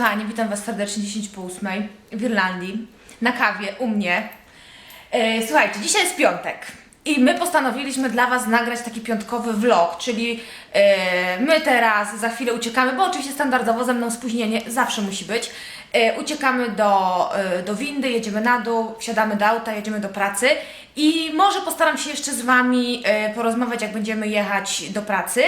kochani, witam Was serdecznie 10 po 8 w Irlandii, na kawie u mnie. E, Słuchajcie, dzisiaj jest piątek i my postanowiliśmy dla Was nagrać taki piątkowy vlog, czyli e, my teraz za chwilę uciekamy, bo oczywiście standardowo ze mną spóźnienie zawsze musi być. E, Uciekamy do, e, do windy, jedziemy na dół, wsiadamy do auta, jedziemy do pracy i może postaram się jeszcze z Wami e, porozmawiać, jak będziemy jechać do pracy.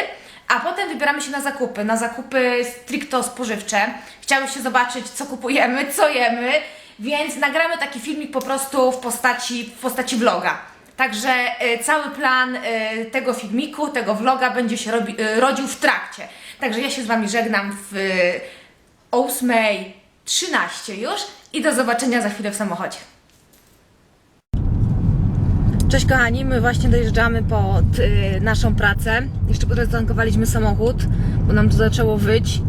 A potem wybieramy się na zakupy, na zakupy stricto spożywcze. Chciałyście zobaczyć, co kupujemy, co jemy, więc nagramy taki filmik po prostu w postaci, w postaci vloga. Także e, cały plan e, tego filmiku, tego vloga będzie się robi, e, rodził w trakcie. Także ja się z Wami żegnam w e, 8.13 już i do zobaczenia za chwilę w samochodzie. Cześć kochani, my właśnie dojeżdżamy pod y, naszą pracę. Jeszcze potankowaliśmy samochód, bo nam to zaczęło wyć.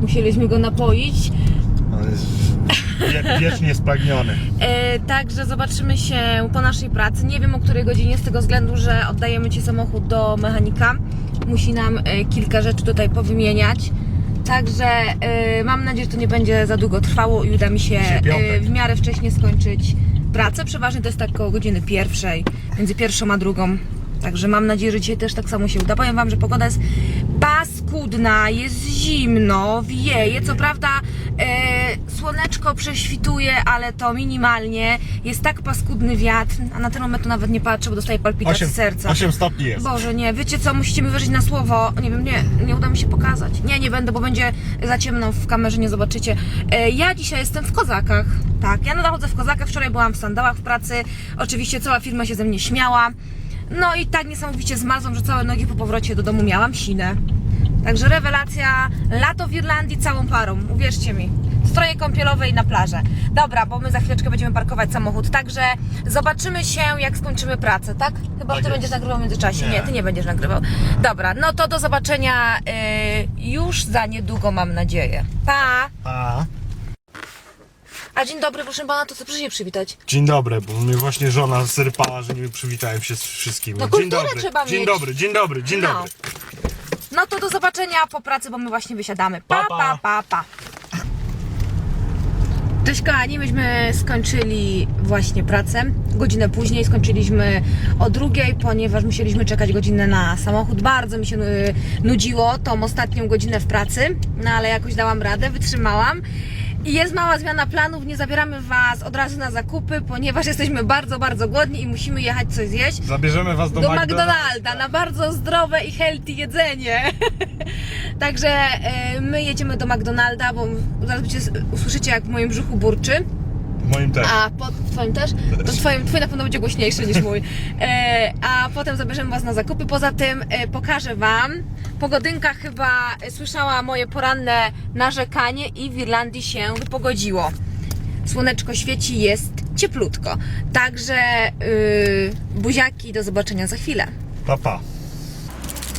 Musieliśmy go napoić. On jest wie- wiecznie spragniony. E, także zobaczymy się po naszej pracy. Nie wiem o której godzinie, z tego względu, że oddajemy Ci samochód do mechanika. Musi nam e, kilka rzeczy tutaj powymieniać. Także e, mam nadzieję, że to nie będzie za długo trwało i uda mi się Dzisiaj piątek. e, w miarę wcześnie skończyć pracę. Przeważnie to jest tak około godziny pierwszej, między pierwszą a drugą. Także mam nadzieję, że dzisiaj też tak samo się uda. Powiem Wam, że pogoda jest paskudna, jest zimno, wieje. Co prawda e, słoneczko prześwituje, ale to minimalnie. Jest tak paskudny wiatr, a na ten moment to nawet nie patrzę, bo dostaję palpitacji 8, serca. 8 stopni jest. Boże, nie, wiecie co, musicie mi wierzyć na słowo. Nie wiem, nie, nie uda mi się pokazać. Nie, nie będę, bo będzie za ciemno w kamerze, nie zobaczycie. E, ja dzisiaj jestem w kozakach. Tak, ja nadal chodzę w kozakach. Wczoraj byłam w sandałach w pracy. Oczywiście cała firma się ze mnie śmiała. No i tak niesamowicie zmarzłam, że całe nogi po powrocie do domu miałam sinę. Także rewelacja, lato w Irlandii całą parą, uwierzcie mi. Stroje kąpielowe i na plażę. Dobra, bo my za chwileczkę będziemy parkować samochód, także zobaczymy się jak skończymy pracę, tak? Chyba, Tak ty będziesz nagrywał w międzyczasie. Nie. Nie. ty nie będziesz nagrywał. Dobra, no to do zobaczenia y, już za niedługo mam nadzieję. Pa! A, A dzień dobry, proszę pana, to co proszę się przywitać. dzień dobry, bo mnie właśnie żona zrypała, że nie przywitałem się z wszystkimi. No dzień kulturę dobry, trzeba dzień mieć. dobry, dzień dobry, dzień No. dobry. No to do zobaczenia po pracy, bo my właśnie wysiadamy. Pa, Pa, pa, pa, pa. pa. Cześć kochani, myśmy skończyli właśnie pracę. Godzinę później skończyliśmy o drugiej, ponieważ musieliśmy czekać godzinę na samochód. Bardzo mi się y, nudziło tą ostatnią godzinę w pracy, no ale jakoś dałam radę, wytrzymałam. I jest mała zmiana planów, nie zabieramy Was od razu na zakupy, ponieważ jesteśmy bardzo, bardzo głodni i musimy jechać coś zjeść Zabierzemy was do, do McDonalda. McDonalda na bardzo zdrowe i healthy jedzenie. Także e, my jedziemy do McDonalda, bo zaraz będziecie, usłyszycie jak w moim brzuchu burczy. W moim też. A po twoim też? To twoim, twój na pewno będzie głośniejszy niż mój. E, a potem zabierzemy was na zakupy. Poza tym e, pokażę wam. Pogodynka chyba słyszała moje poranne narzekanie i w Irlandii się wypogodziło. Słoneczko świeci, jest cieplutko. Także yy, buziaki, do zobaczenia za chwilę. Papa.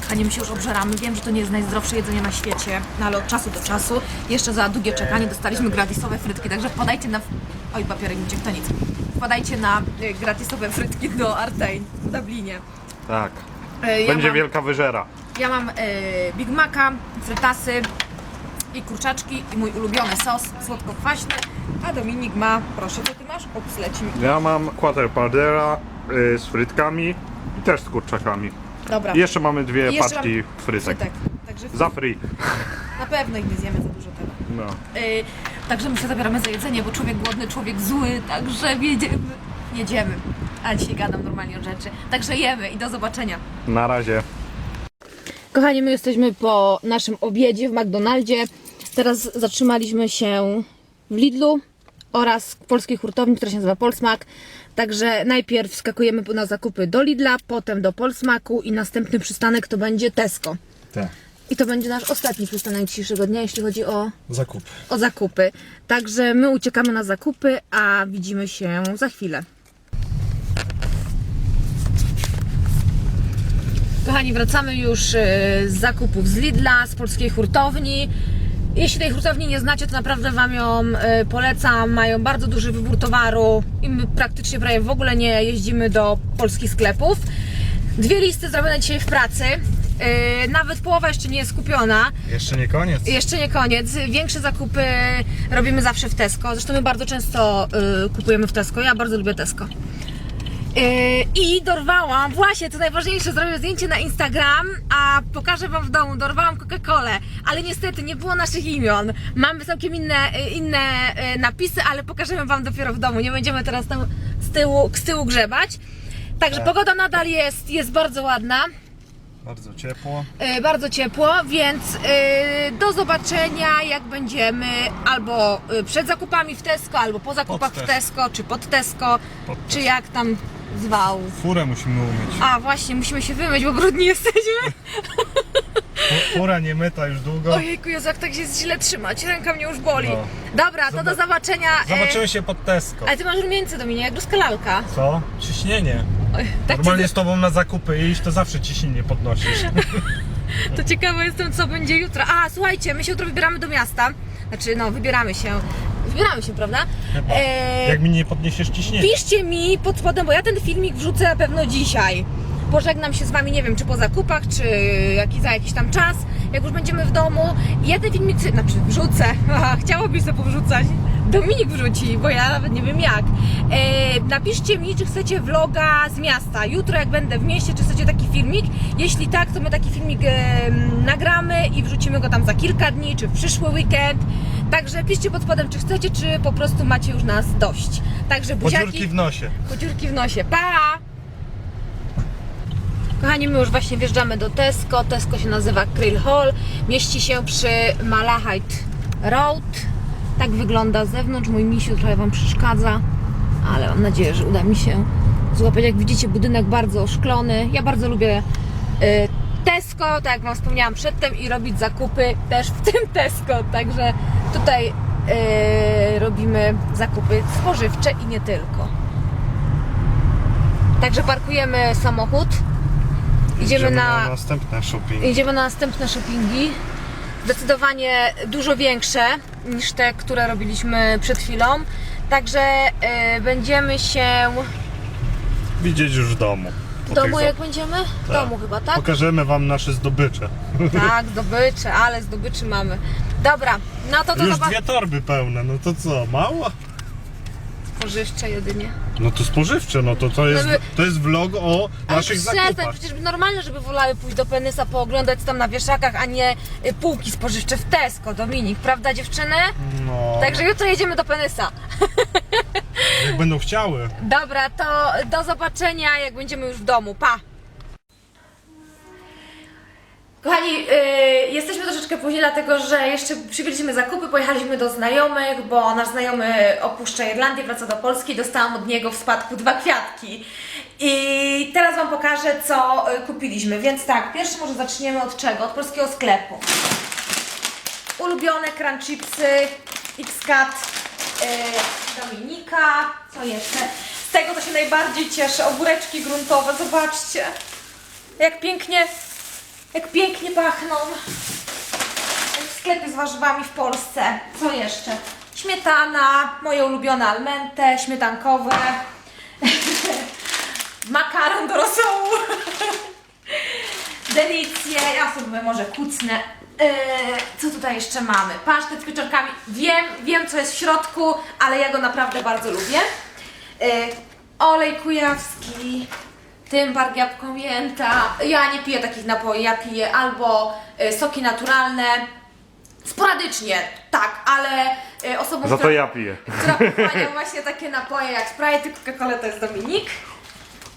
Kochani, my się już obżeramy. Wiem, że to nie jest najzdrowsze jedzenie na świecie, no ale od czasu do czasu, jeszcze za długie czekanie, dostaliśmy gratisowe frytki, także wpadajcie na... Oj, papierek mi to nic. Wpadajcie na y, gratisowe frytki do Artane w Dublinie. Tak. Y, ja Będzie mam, wielka wyżera. Ja mam y, Big Maca, frytasy i kurczaczki i mój ulubiony sos słodko-kwaśny, a Dominik ma, proszę, co ty masz? Ups, leci mi. Ja mam quarter powdera y, z frytkami i też z kurczakami. Dobra. I jeszcze mamy dwie I jeszcze paczki mam frytek. Frytek. Także Za free. na pewno ich nie zjemy za dużo tego. No. Yy, także my się zabieramy za jedzenie, bo człowiek głodny, człowiek zły, także jedziemy. Jedziemy. A dzisiaj gadam normalnie o rzeczy. Także jemy i do zobaczenia. Na razie. Kochani, my jesteśmy po naszym obiedzie w McDonaldzie. Teraz zatrzymaliśmy się w Lidlu oraz w polskiej hurtowni, która się nazywa Polsmak. Także najpierw skakujemy na zakupy do Lidla, potem do Polsmaku i następny przystanek to będzie Tesco. Tak. I to będzie nasz ostatni przystanek dzisiejszego dnia, jeśli chodzi o Zakup. o zakupy. Także my uciekamy na zakupy, a widzimy się za chwilę. Kochani, wracamy już e, z zakupów z Lidla, z polskiej hurtowni. Jeśli tej hurtowni nie znacie, to naprawdę Wam ją e, polecam. Mają bardzo duży wybór towaru i my praktycznie prawie w ogóle nie jeździmy do polskich sklepów. Dwie listy zrobione dzisiaj w pracy. Yy, nawet połowa jeszcze nie jest kupiona. Jeszcze nie koniec. Jeszcze nie koniec. Większe zakupy robimy zawsze w Tesco. Zresztą my bardzo często kupujemy w Tesco. Ja bardzo lubię Tesco. Y, I dorwałam, właśnie, to najważniejsze, zrobię zdjęcie na Instagram, a pokażę Wam w domu, dorwałam Coca-Colę, ale niestety nie było naszych imion. Mamy całkiem inne, y, inne y, napisy, ale pokażemy Wam dopiero w domu. Nie będziemy teraz tam z tyłu, z tyłu grzebać. Także pogoda nadal jest, jest bardzo ładna. Bardzo ciepło. Bardzo ciepło, więc do zobaczenia jak będziemy albo przed zakupami w Tesco, albo po zakupach w Tesco. Tesco, czy pod Tesco, Pod czy jak tam zwał. Furę musimy umyć. A właśnie, musimy się wymyć, bo brudni jesteśmy. Fura nie myta już długo. Ojejku, Jezu, jak tak się źle trzymać, ręka mnie już boli. No. Dobra, to do Zobac- zobaczenia. e, Zobaczymy się pod Tesco. Ale ty masz rumieńce do mnie, jak ruska lalka. Co? Ciśnienie. Oj, tak Normalnie z tobą na zakupy iść, to zawsze ciśnienie podnosisz. to ciekawa jestem, co będzie jutro. A, słuchajcie, my się jutro wybieramy do miasta. Znaczy, no, wybieramy się. Wybieramy się, prawda? Chyba. E, Jak mi nie podniesiesz ciśnienia. Piszcie mi pod spodem, bo ja ten filmik wrzucę na pewno dzisiaj. Pożegnam się z Wami, nie wiem, czy po zakupach, czy jaki, za jakiś tam czas, jak już będziemy w domu. I ja ten filmik, znaczy wrzucę, Aha, chciałobyś sobie powrzucać. Dominik wrzuci, bo ja nawet nie wiem jak. E, napiszcie mi, czy chcecie vloga z miasta. Jutro, jak będę w mieście, czy chcecie taki filmik. Jeśli tak, to my taki filmik e, nagramy i wrzucimy go tam za kilka dni, czy w przyszły weekend. Także piszcie pod spodem, czy chcecie, czy po prostu macie już nas dość. Także buziaki... Podziurki w nosie. Podziurki w nosie. Pa! Kochani, my już właśnie wjeżdżamy do Tesco. Tesco się nazywa Krill Hall. Mieści się przy Malahite Road. Tak wygląda z zewnątrz. Mój misiu trochę Wam przeszkadza, ale mam nadzieję, że uda mi się złapać. Jak widzicie, budynek bardzo oszklony. Ja bardzo lubię y, Tesco, tak jak Wam wspomniałam przedtem, i robić zakupy też w tym Tesco. Także tutaj y, robimy zakupy spożywcze i nie tylko. Także parkujemy samochód. Idziemy na, następne shopping. idziemy na następne shoppingi. Zdecydowanie dużo większe niż te, które robiliśmy przed chwilą. Także y, będziemy się Widzieć już w domu. w Po domu jak będziemy? W Tak. domu chyba, tak? Pokażemy wam nasze zdobycze. Tak, zdobycze, ale zdobyczy mamy. Dobra, no to to Już dwie torby pełne, no to co, mało? Spożywcze jedynie. No to spożywcze, no to to jest, to jest vlog o naszych przestań, zakupach. przecież normalne, żeby wolały pójść do Penysa pooglądać tam na wieszakach, a nie y, półki spożywcze w Tesco, Dominik, prawda dziewczyny? No, Także jutro jedziemy do Penysa. jak będą chciały. Dobra, to do zobaczenia, jak będziemy już w domu. Pa! Kochani, yy, jesteśmy troszeczkę później, dlatego że jeszcze przywieźliśmy zakupy, pojechaliśmy do znajomych, bo nasz znajomy opuszcza Irlandię, wraca do Polski, dostałam od niego w spadku dwa kwiatki. I teraz Wam pokażę, co y, kupiliśmy. Więc tak, pierwszy może zaczniemy od czego? Od polskiego sklepu. Ulubione crunch chipsy, X-Cat, yy, Dominika, co jeszcze? Z tego to się najbardziej cieszę, ogóreczki gruntowe, zobaczcie. Jak pięknie, jak pięknie pachną. W sklepie z warzywami w Polsce. Co jeszcze? Śmietana, moje ulubione almente, śmietankowe. Makaron do rosołu. Delicje, ja sobie może kucnę. Eee, co tutaj jeszcze mamy? Pasztet z pieczarkami. Wiem, wiem co jest w środku, ale ja go naprawdę bardzo lubię. Eee, olej kujawski, tymbar, jabłko mięta. Ja nie piję takich napoi, ja piję albo e, soki naturalne, sporadycznie, tak, ale e, osobą, Za to która, ja piję. która pochłania właśnie takie napoje jak Sprite, Coca-Cola to jest Dominik.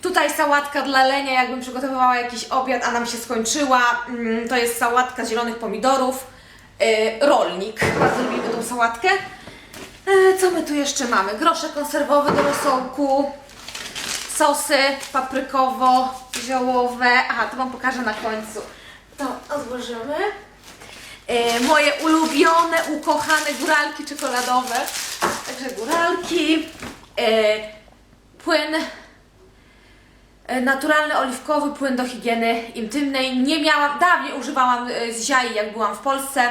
Tutaj sałatka dla Lenia, jakbym przygotowywała jakiś obiad, a nam się skończyła. Mm, To jest sałatka z zielonych pomidorów. Yy, rolnik. Bardzo lubimy tą sałatkę. Co my tu jeszcze mamy? Grosze konserwowe do rosołku. Sosy paprykowo-ziołowe. Aha, to Wam pokażę na końcu. To odłożymy. Yy, moje ulubione, ukochane góralki czekoladowe. Także góralki. Yy, płyn E, naturalny oliwkowy płyn do higieny intymnej. Nie miałam, dawniej używałam e, z ziai jak byłam w Polsce,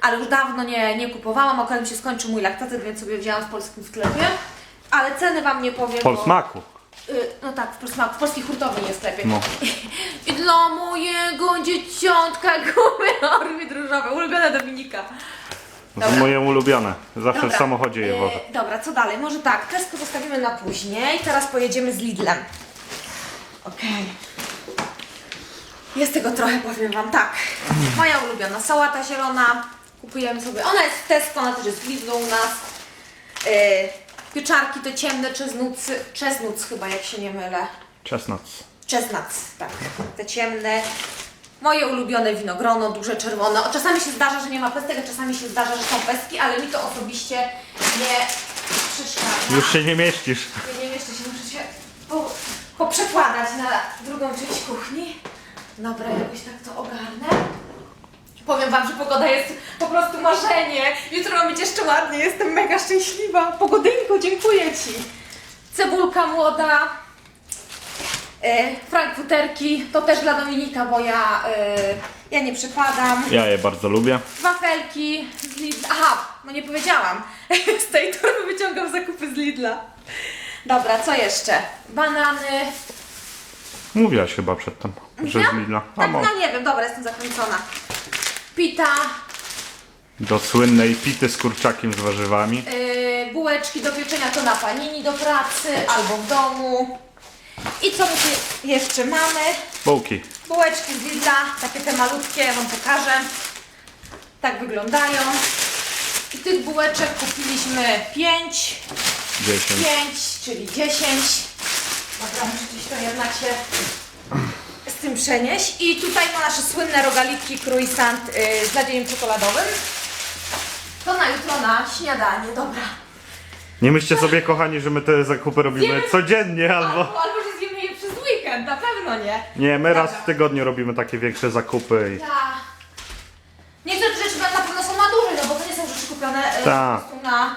ale już dawno nie, nie kupowałam. Akurat mi się skończył mój laktacyt, więc sobie wzięłam w polskim sklepie. Ale ceny Wam nie powiem. Po bo- smaku. Y, no tak, w, Polsce- w polskiej hurtowni jest lepiej. No. I dla mojego dzieciątka gumy ormy różowe, ulubiona Dominika. To Dobra. moje ulubione. Zawsze w samochodzie je E, wożę. dobra, co dalej? Może tak, Tesco zostawimy na później. Teraz pojedziemy z Lidlem. Okej. Jest tego trochę, powiem Wam tak. Moja ulubiona sałata zielona. Kupujemy sobie. Ona jest w Tesco, ona też jest w Lidlu u nas. E, pieczarki te ciemne, czeznucy, czeznuc chyba, jak się nie mylę. Chestnuts. Chestnuts, tak, te ciemne. Moje ulubione winogrono, duże czerwone. O, czasami się zdarza, że nie ma pestek, a czasami się zdarza, że są pestki, ale mi to osobiście nie przeszkadza. Już się nie mieścisz. Ja nie jeszcze się muszę się po, poprzekładać na drugą część kuchni. Dobra, jakoś tak to ogarnę. Powiem Wam, że pogoda jest po prostu marzenie. Jutro ma być jeszcze ładnie, jestem mega szczęśliwa. Pogodynku, dziękuję Ci. Cebulka młoda. E, frankfuterki, to też dla Dominika, bo ja, e, ja nie przypadam. Ja je bardzo lubię. Wafelki z Lidla. Aha, no nie powiedziałam. Z tej torby wyciągam zakupy z Lidla. Dobra, co jeszcze? Banany. Mówiłaś chyba przedtem, że z Lidla. A Tak, no nie wiem, dobra, jestem zakręcona. Pita, do słynnej pity z kurczakiem z warzywami. yy, bułeczki do pieczenia to na panini do pracy albo w domu. I co my tu jeszcze mamy? Bułki. Bułeczki z Lidla, takie te malutkie, ja Wam pokażę. Tak wyglądają. I tych bułeczek kupiliśmy 5. 10. 5, czyli 10. Dobra, muszę gdzieś to jednak się z tym przenieść. I tutaj ma nasze słynne rogaliki croissant yy, z nadziejem czekoladowym. To na jutro na śniadanie, dobra. Nie myślcie sobie, kochani, że my te zakupy robimy Zjemy- codziennie albo... Albo, albo że zjemy je przez weekend, na pewno nie. Nie, my raz w tygodniu robimy takie większe zakupy. i- Ja. Niektóre rzeczy na pewno są na dłużej, no bo to nie są rzeczy kupione yy, Tak. po prostu na,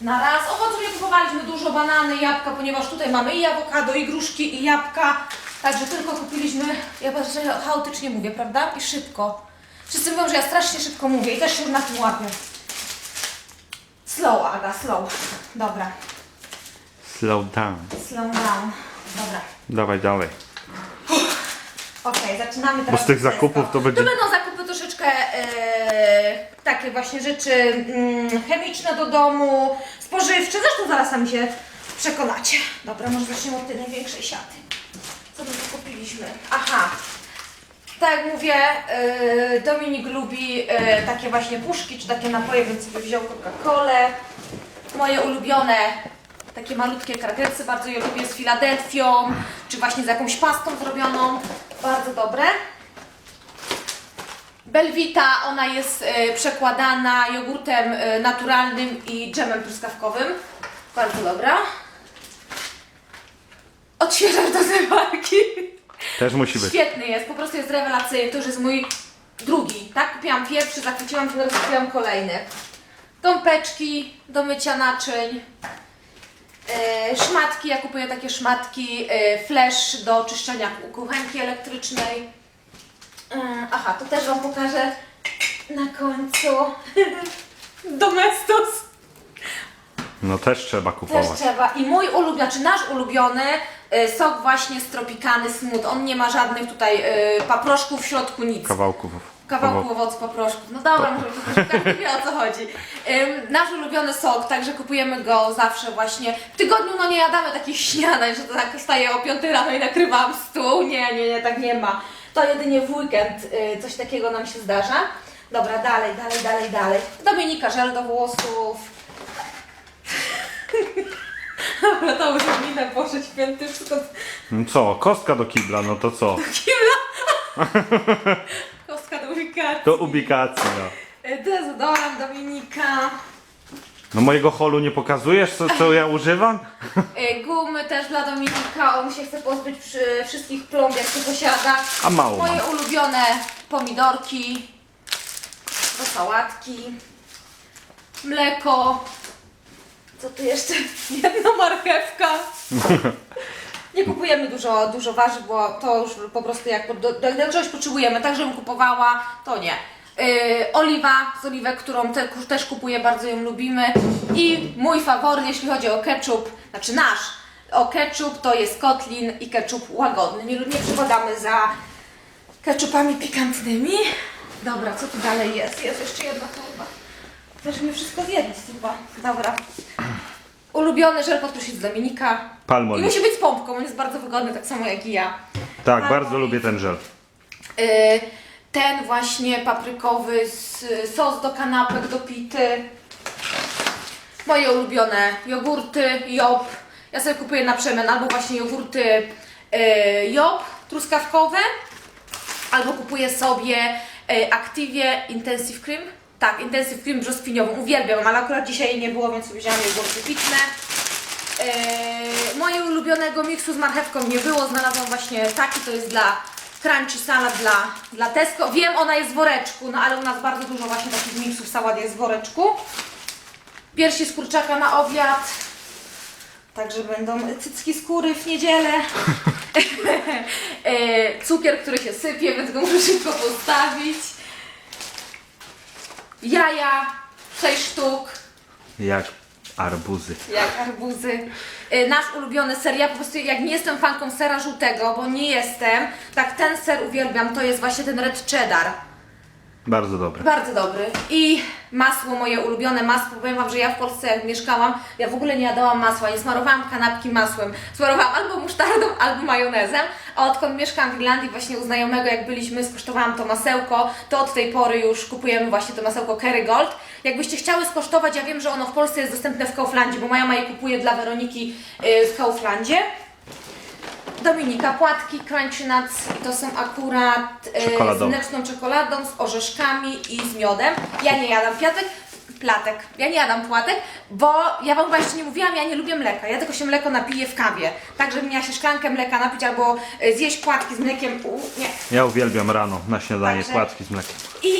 na raz. Owoców nie kupowaliśmy dużo, banany, jabłka, ponieważ tutaj mamy i awokado, i gruszki, i jabłka. Także tylko kupiliśmy, ja bardzo chaotycznie mówię, prawda? I szybko. Wszyscy mówią, że ja strasznie szybko mówię i też się na tym łapię. Slow, Aga, slow. Dobra, Slow down. slow down. Dobra. Dawaj dalej. Okej, zaczynamy teraz. Bo z tych zakupów to będzie- Tu będą zakupy troszeczkę e, takie właśnie rzeczy mm, chemiczne do domu, spożywcze. Zresztą zaraz sami się przekonacie. Dobra, może zaczniemy od tej największej siaty. Aha. Tak jak mówię, e, Dominik lubi e, takie właśnie puszki, czy takie napoje, więc sobie wziął Coca-Colę. Moje ulubione takie malutkie krakersy, bardzo je lubię z Filadelfią, czy właśnie z jakąś pastą zrobioną. Bardzo dobre. Belwita, ona jest e, przekładana jogurtem naturalnym i dżemem truskawkowym. Bardzo dobra. Odświeżacz do zmywarki. Też musi być. Świetny jest, po prostu jest rewelacyjny. To już jest mój drugi, tak? Kupiłam pierwszy, zachwyciłam teraz kupiłam kolejny. Gąbeczki do mycia naczyń. E, szmatki, ja kupuję takie szmatki, e, flash do czyszczenia kuchenki elektrycznej. E, aha, to też Wam pokażę na końcu. Domestos. No też trzeba Też kupować. trzeba. I mój ulubiony, czy nasz ulubiony sok właśnie stropikany smooth. On nie ma żadnych tutaj e, paproszków w środku, nic. Kawałków. Kawałku owocu paproszków. No dobra, może to każdy wie o co chodzi. Ym, nasz ulubiony sok, także kupujemy go zawsze właśnie. W tygodniu no nie jadamy takich śniadań, że to tak wstaję o 5 rano i nakrywam stół. Nie, nie, nie, tak nie ma. To jedynie w weekend y, coś takiego nam się zdarza. Dobra, dalej, dalej, dalej, dalej. Dominika żel do włosów. Dobra, to już Boże święty, wszystko No co, kostka do kibla, no to co? Kostka do ubikacji. Do ubikacji, no. Y, Dezodorant Dominika. No mojego holu nie pokazujesz, co, co ja używam? Y, Gumy też dla Dominika, on się chce pozbyć przy wszystkich plomb, jak to posiada. A mało mam. Moje ulubione pomidorki do sałatki, mleko, co tu jeszcze? Jedna marchewka. Nie kupujemy dużo, dużo warzyw, bo to już po prostu jak do, do, do czegoś potrzebujemy, tak żebym kupowała, to nie. Yy, oliwa z oliwek, którą te, też kupuję, bardzo ją lubimy. I mój faworyt, jeśli chodzi o ketchup, znaczy nasz, o ketchup, to jest kotlin i ketchup łagodny. Nie, nie przepadamy za ketchupami pikantnymi. Dobra, co tu dalej jest? Jest jeszcze jedna torba. Chcesz mi wszystko zjedać chyba. Dobra. Ulubiony żel pod prysznic Dominika. I Palmolive. musi być z pompką, on jest bardzo wygodny, tak samo jak i ja. Tak, bardzo lubię ten żel. Y, ten właśnie paprykowy s- sos do kanapek, do pity. Moje ulubione jogurty, job. Ja sobie kupuję na przemian albo właśnie jogurty y, job truskawkowe, albo kupuję sobie y, Intensive Cream. Tak, Intensive Cream brzoskwiniową. Uwielbiam, ale akurat dzisiaj nie było, więc sobie wziąłam jogurty pitne. Yy, mojego ulubionego miksu z marchewką nie było, znalazłam właśnie taki, to jest dla crunchy salad dla, dla Tesco. Wiem, ona jest w woreczku, no ale u nas bardzo dużo właśnie takich miksów salad jest w woreczku. Piersi z kurczaka na obiad. Także będą cycki skóry w niedzielę. Yy, Cukier, który się sypie, więc go muszę szybko postawić. Jaja, 6 sztuk Jak arbuzy. jak arbuzy. Y, Nasz ulubiony ser, ja po prostu jak nie jestem fanką sera żółtego, bo nie jestem, tak ten ser uwielbiam, to jest właśnie ten red cheddar. Bardzo dobre. Bardzo dobry. I masło, moje ulubione masło. Powiem Wam, że ja w Polsce jak mieszkałam, ja w ogóle nie jadałam masła, nie smarowałam kanapki masłem. Smarowałam albo musztardą, albo majonezem. A odkąd mieszkam w Irlandii, właśnie u znajomego, jak byliśmy, skosztowałam to masełko, to od tej pory już kupujemy właśnie to masełko Kerrygold. Jakbyście chciały skosztować, ja wiem, że ono w Polsce jest dostępne w Kauflandzie, bo moja ma je kupuje dla Weroniki yy, w Kauflandzie. Dominika, płatki Crunchy Nuts i to są akurat e, z Czekoladowe. mleczną czekoladą, z orzeszkami i z miodem. Ja nie jadam piatek, platek. Ja nie jadam płatek, bo ja Wam chyba jeszcze nie mówiłam, ja nie lubię mleka. Ja tylko się mleko napiję w kawie. Tak, żebym miała się szklankę mleka napić albo e, zjeść płatki z mlekiem. U, nie. Ja uwielbiam rano na śniadanie Także- płatki z mlekiem. I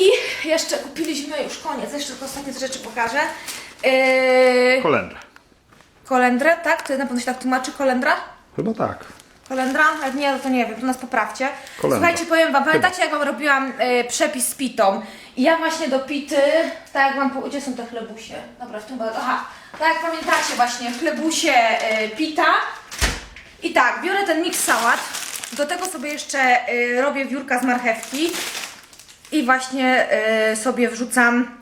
jeszcze kupiliśmy, już koniec, jeszcze tylko ostatnie rzeczy pokażę. Yy, Kolendrę. kolendrę, tak? To na pewno się tak tłumaczy, kolendra? Chyba tak. Kolendra? Jak nie, no to nie wiem, to nas poprawcie. Kolendra. Słuchajcie, powiem Wam, pamiętacie jak Wam robiłam e, przepis z pitą? I ja właśnie do pity, tak jak Wam, po- gdzie są te chlebusie? Dobra, w tym, aha, tak jak pamiętacie właśnie, w chlebusie e, pita. I tak, biorę ten mix sałat, do tego sobie jeszcze e, robię wiórka z marchewki i właśnie e, sobie wrzucam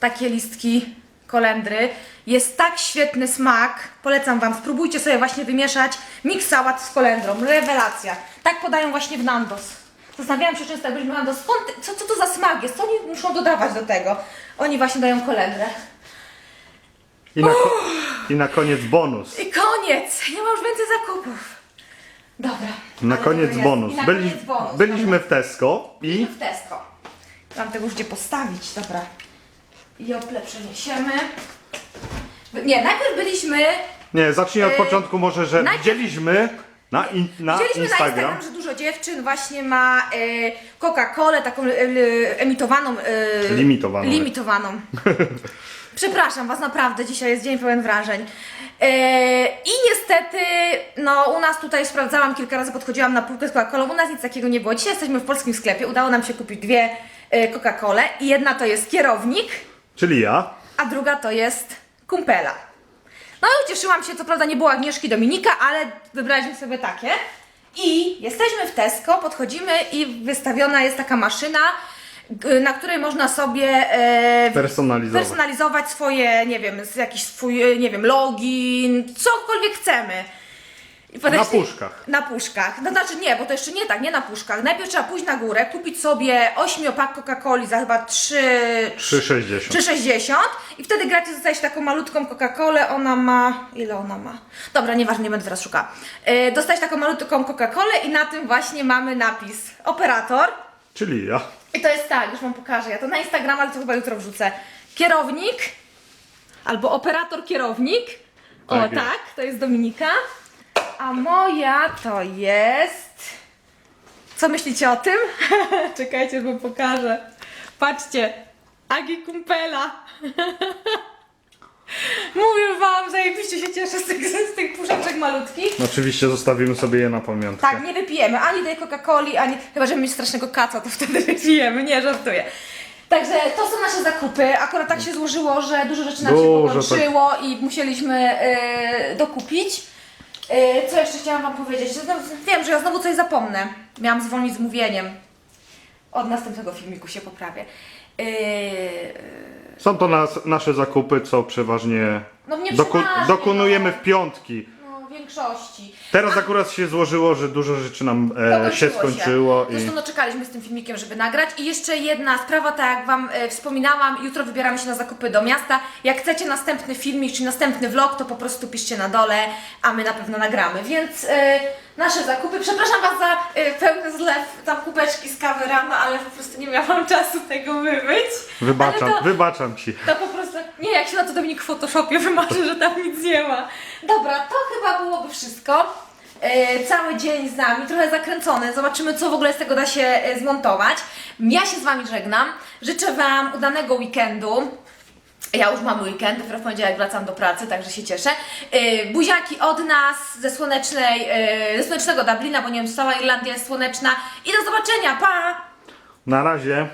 takie listki kolendry. Jest tak świetny smak. Polecam Wam, spróbujcie sobie właśnie wymieszać mix sałat z kolendrą. Rewelacja. Tak podają właśnie w Nandos. Zastanawiałam się często, jak byliśmy w Nandos, skąd, co, co to za smak jest, co oni muszą dodawać do tego. Oni właśnie dają kolendrę. I na, ko- I na koniec bonus. I koniec! Nie ma już więcej zakupów. Dobra. Na koniec bonus. I na Byli, koniec bonus. byliśmy w Tesco i w Tesco. Mam tego już gdzie postawić, dobra. Jople przeniesiemy. Nie, najpierw byliśmy Nie, zacznij od Yy, początku może, że najpierw- widzieliśmy na, in, na Widzieliśmy na Instagram. Instagram, że dużo dziewczyn właśnie ma e, Coca-Colę taką e, emitowaną. Limitowaną. Limitowaną. Przepraszam Was, naprawdę, dzisiaj jest dzień pełen wrażeń. I niestety, no u nas tutaj sprawdzałam kilka razy, podchodziłam na półkę z Coca-Colą, u nas nic takiego nie było. Dzisiaj jesteśmy w polskim sklepie, udało nam się kupić dwie Coca-Cole i jedna to jest kierownik, Czyli ja. a druga to jest kumpela. No i ucieszyłam się, co prawda nie było Agnieszki Dominika, ale wybraliśmy sobie takie. I jesteśmy w Tesco, podchodzimy i wystawiona jest taka maszyna, na której można sobie e, Personalizować. personalizować swoje, nie wiem, jakiś swój, e, nie wiem, login, cokolwiek chcemy. Na puszkach. Na puszkach. No znaczy nie, bo to jeszcze nie tak, nie na puszkach. Najpierw trzeba pójść na górę, kupić sobie ośmiopak Coca-Coli za chyba 3, 3,60. 3,60 i wtedy gratis dostajesz taką malutką Coca-Colę, ona ma... ile ona ma? Dobra, nieważne, nie będę teraz szukała. Yy, dostajesz taką malutką Coca-Colę i na tym właśnie mamy napis operator. Czyli ja. I to jest tak, już Wam pokażę, ja to na Instagram, ale to chyba jutro wrzucę. Kierownik, albo operator kierownik. O Tak tak, to jest Dominika. A moja to jest... Co myślicie o tym? Czekajcie, bo pokażę. Patrzcie, Agi Kumpela. Mówię Wam, zajebiście się cieszę z tych, z tych puszeczek malutkich. Oczywiście zostawimy sobie je na pamiątkę. Tak, nie wypijemy ani tej Coca-Coli, ani. Chyba, że mieć strasznego kaca, to wtedy wypijemy. Nie, żartuję. Także to są nasze zakupy. Akurat tak się złożyło, że dużo rzeczy nam Dużo, się pokończyło i musieliśmy e, dokupić. Yy, co jeszcze chciałam Wam powiedzieć? Znowu, wiem, że ja znowu coś zapomnę. Miałam zwolnić z mówieniem. Od następnego filmiku się poprawię. Yy, Są to nas, nasze zakupy, co przeważnie No doku, przeważnie, dokonujemy no. w piątki. no, w większości. Teraz akurat się złożyło, że dużo rzeczy nam e, się skończyło i Zresztą no, czekaliśmy z tym filmikiem, żeby nagrać. I jeszcze jedna sprawa, tak jak Wam e, wspominałam, jutro wybieramy się na zakupy do miasta. Jak chcecie następny filmik, czy następny vlog, to po prostu piszcie na dole, a my na pewno nagramy. Więc e, nasze zakupy, przepraszam Was za e, pełny zlew, tam kubeczki z kawy rano, ale po prostu nie miałam czasu tego wymyć. wybaczam, Ale to, wybaczam ci. to po prostu, nie, jak się na to Dominik w Photoshopie wymarzy, że tam nic nie ma. Dobra, to chyba byłoby wszystko. E, cały dzień z nami, trochę zakręcony. Zobaczymy, co w ogóle z tego da się e, zmontować. Ja się z Wami żegnam. Życzę Wam udanego weekendu. Ja już mam weekend, dopiero w poniedziałek wracam do pracy, także się cieszę. E, buziaki od nas ze słonecznej, ze słonecznego Dublina, bo nie wiem, czy cała Irlandia jest słoneczna. I do zobaczenia, pa! Na razie.